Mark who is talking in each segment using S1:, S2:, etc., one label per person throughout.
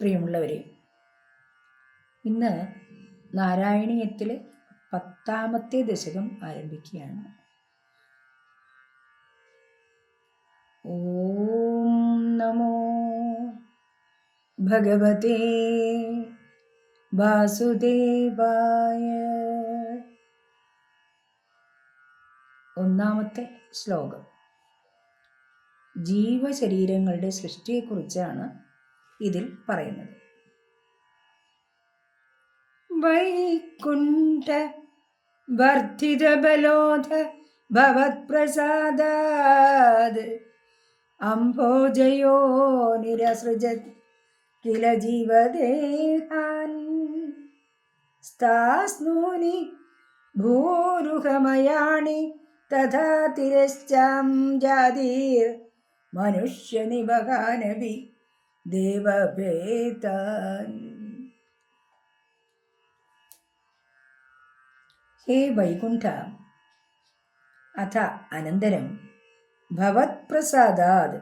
S1: പ്രിയമുള്ളവരെ ഇന്ന് നാരായണീയത്തിലെ പത്താമത്തെ ദശകം ആരംഭിക്കുകയാണ്. ഓം നമോ ഭഗവതേ വാസുദേവായ. ഒന്നാമത്തെ ശ്ലോകം. ജീവശരീരങ്ങളുടെ സൃഷ്ടിയെക്കുറിച്ചാണ് ഇതിൽ പറയുന്നത്. വൈകുണ്ഠ വർദ്ധിത ബലോധ ഭവത്പ്രസാദാത് അംഭോജയോ നിരസൃജ കില ജീവദേഹാൻ സ്ഥാസ്നൂനി ഭൂരുഹമയാണി തഥാ തിരശ്ചാം ജാതീർ മനുഷ്യനിവകാനവി ദേവഭേതാൻ ഹേ വൈകുണ്ഠ അഥ അനന്തരം ഭവത്പ്രസാദാത്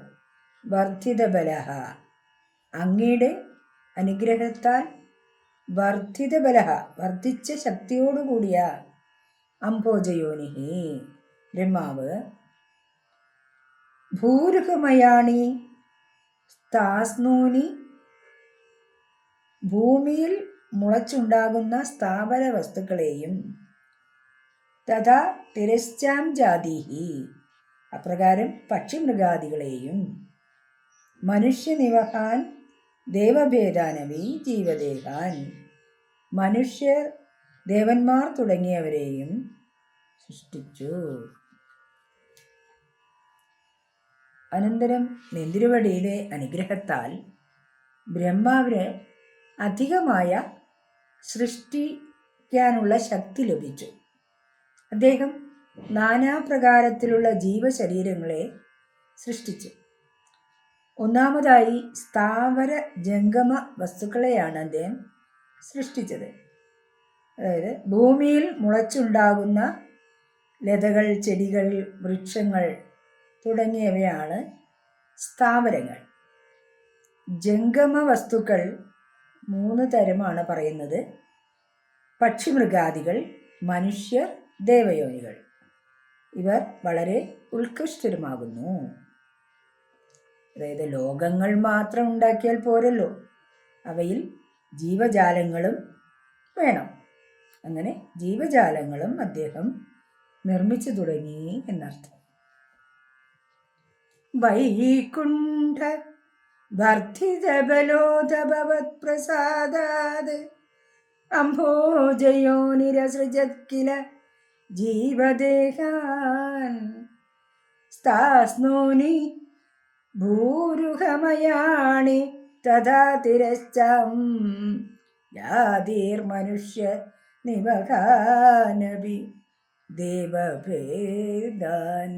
S1: വർദ്ധിതബല. അങ്ങയുടെ അനുഗ്രഹത്താൽ വർദ്ധിതബല വർദ്ധിച്ച ശക്തിയോടുകൂടിയ അംഭോജയോനി ബ്രഹ്മാവ് ഭൂരുഹമയാണി സ്ഥാസ്നൂനി ഭൂമിയിൽ മുളച്ചുണ്ടാകുന്ന സ്ഥാപന വസ്തുക്കളെയും തഥാ തിരശ്ചാം ജാതിഹി. അപ്രകാരം പക്ഷിമൃഗാദികളെയും മനുഷ്യനിവഹാൻ ദേവഭേദാനവി ജീവദേഹാൻ. മനുഷ്യർ ദേവന്മാർ തുടങ്ങിയവരെയും സൃഷ്ടിച്ചു. അനന്തരം നെന്തിരുവടിയിലെ അനുഗ്രഹത്താൽ ബ്രഹ്മാവിന് അധികമായ സൃഷ്ടിക്കാനുള്ള ശക്തി ലഭിച്ചു. അദ്ദേഹം നാനാപ്രകാരത്തിലുള്ള ജീവശരീരങ്ങളെ സൃഷ്ടിച്ചു. ഒന്നാമതായി സ്ഥാവര ജംഗമ വസ്തുക്കളെയാണ് അദ്ദേഹം സൃഷ്ടിച്ചത്. അതായത് ഭൂമിയിൽ മുളച്ചുണ്ടാകുന്ന ലതകൾ ചെടികൾ വൃക്ഷങ്ങൾ തുടങ്ങിയവയാണ് സ്ഥാവരങ്ങൾ. ജംഗമ വസ്തുക്കൾ മൂന്ന് തരമാണ് പറയുന്നത്. പക്ഷിമൃഗാദികൾ മനുഷ്യർ ദേവയോനികൾ. ഇവർ വളരെ ഉത്കൃഷ്ടരുമാകുന്നു. അതായത് ലോകങ്ങൾ മാത്രം ഉണ്ടാക്കിയാൽ പോരല്ലോ. അവയിൽ ജീവജാലങ്ങളും വേണം. അങ്ങനെ ജീവജാലങ്ങളും അദ്ദേഹം നിർമ്മിച്ചു തുടങ്ങി എന്നർത്ഥം. വൈകുണ്ഠ വർദ്ധിതബലോധഭവത്പ്രസാദാത് അംഭോജയോ നിരസൃജത് കില ജീവദേഹാൻ. സ്ഥാസ്നോനി ഭൂരുഹമയാണി തഥാ തിരശ്ചം. യാതിർമനുഷ്യ നിവഹാനപി ദേവഭേദാൻ.